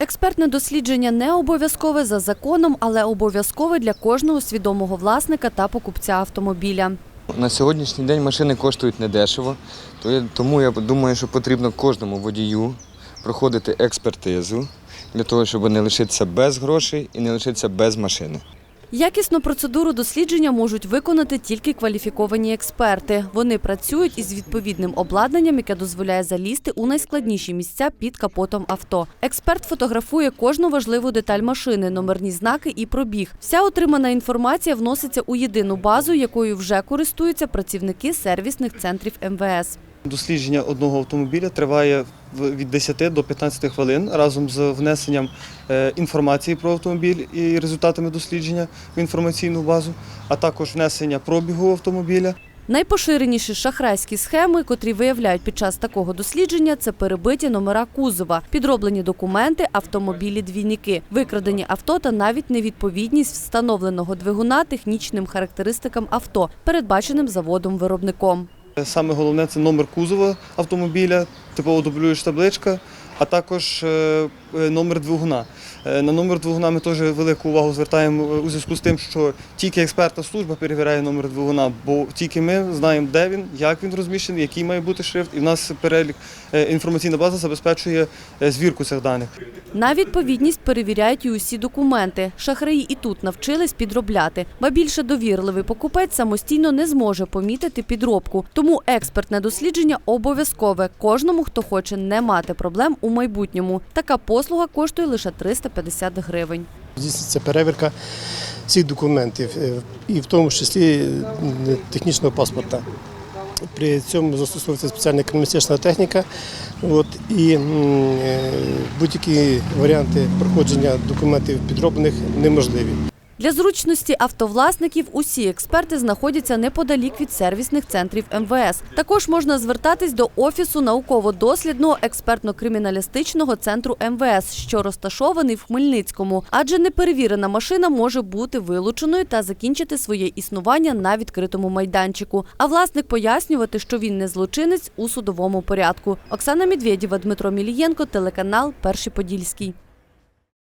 Експертне дослідження не обов'язкове за законом, але обов'язкове для кожного свідомого власника та покупця автомобіля. На сьогоднішній день машини коштують недешево, тому я думаю, що потрібно кожному водію проходити експертизу для того, щоб не лишитися без грошей і не лишитися без машини. Якісну процедуру дослідження можуть виконати тільки кваліфіковані експерти. Вони працюють із відповідним обладнанням, яке дозволяє залізти у найскладніші місця під капотом авто. Експерт фотографує кожну важливу деталь машини, номерні знаки і пробіг. Вся отримана інформація вноситься у єдину базу, якою вже користуються працівники сервісних центрів МВС. Дослідження одного автомобіля триває від 10 до 15 хвилин разом з внесенням е, інформації про автомобіль і результатами дослідження в інформаційну базу, а також внесення пробігу автомобіля. Найпоширеніші шахрайські схеми, котрі виявляють під час такого дослідження, це перебиті номера кузова, підроблені документи, автомобілі-двійники, викрадені авто та навіть невідповідність встановленого двигуна технічним характеристикам авто, передбаченим заводом-виробником. Саме головне це номер кузова автомобіля, типово дублюєш табличка, а також е, е, номер двигуна. Е, На номер двигуна ми теж велику увагу звертаємо у зв'язку з тим, що тільки експертна служба перевіряє номер двигуна, бо тільки ми знаємо, де він, як він розміщений, який має бути шрифт, і в нас перелік інформаційна база забезпечує звірку цих даних. На відповідність перевіряють і усі документи. Шахраї і тут навчились підробляти. Ба більше довірливий покупець самостійно не зможе помітити підробку. Тому експертне дослідження обов'язкове кожному, хто хоче не мати проблем у майбутньому. Така послуга коштує лише 350 гривень. Здійснюється перевірка всіх документів, е, і в тому числі е, технічного паспорта. При цьому застосовується спеціальна економістична техніка. От, і е, будь-які варіанти проходження документів підроблених неможливі. Для зручності автовласників усі експерти знаходяться неподалік від сервісних центрів МВС. Також можна звертатись до офісу науково-дослідного експертно-криміналістичного центру МВС, що розташований в Хмельницькому, адже неперевірена машина може бути вилученою та закінчити своє існування на відкритому майданчику. А власник пояснювати, що він не злочинець у судовому порядку. Оксана Медведєва, Дмитро Мілієнко, телеканал Перший Подільський.